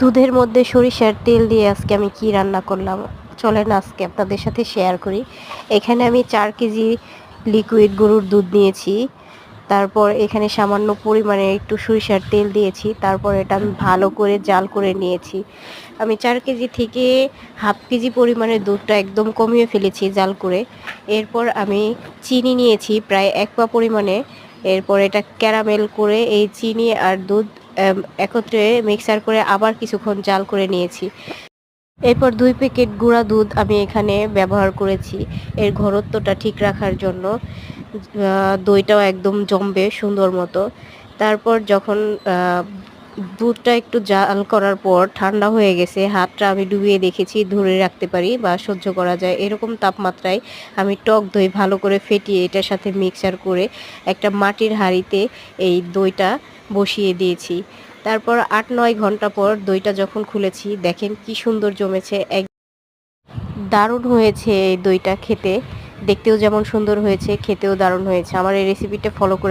দুধের মধ্যে সরিষার তেল দিয়ে আজকে আমি কি রান্না করলাম? চলেন আজকে আপনাদের সাথে শেয়ার করি। এখানে আমি চার কেজি লিকুইড গরুর দুধ নিয়েছি। তারপর এখানে সামান্য পরিমাণে একটু সরিষার তেল দিয়েছি। তারপর এটা আমি ভালো করে জাল করে নিয়েছি। আমি চার কেজি থেকে হাফ কেজি পরিমাণে দুধটা একদম কমিয়ে ফেলেছি জাল করে। এরপর আমি চিনি নিয়েছি প্রায় এক পা পরিমাণে। এরপর এটা ক্যারামেল করে এই চিনি আর দুধ একত্রে মিক্সার করে আবার কিছুক্ষণ জাল করে নিয়েছি। এরপর দুই প্যাকেট গুঁড়া দুধ আমি এখানে ব্যবহার করেছি। এর ঘরত্বটা ঠিক রাখার জন্য দইটাও একদম জমবে সুন্দর মতো। তারপর যখন দুধটা একটু জাল করার পর ঠান্ডা হয়ে গেছে, হাতটা আমি ডুবিয়ে দেখেছি, ধরে রাখতে পারি বা সহ্য করা যায়। এরকম তাপমাত্রায় আমি টক দই ভালো করে ফেটিয়ে এটার সাথে মিক্সার করে একটা মাটির হাঁড়িতে এই দইটা বসিয়ে দিয়েছি। তারপর আট নয় ঘণ্টা পর দইটা যখন খুলেছি, দেখেন কি সুন্দর জমেছে, এক দারুণ হয়েছে এই দইটা খেতে। দেখতেও যেমন সুন্দর হয়েছে, খেতেও দারুণ হয়েছে। আমার এই রেসিপিটা ফলো করে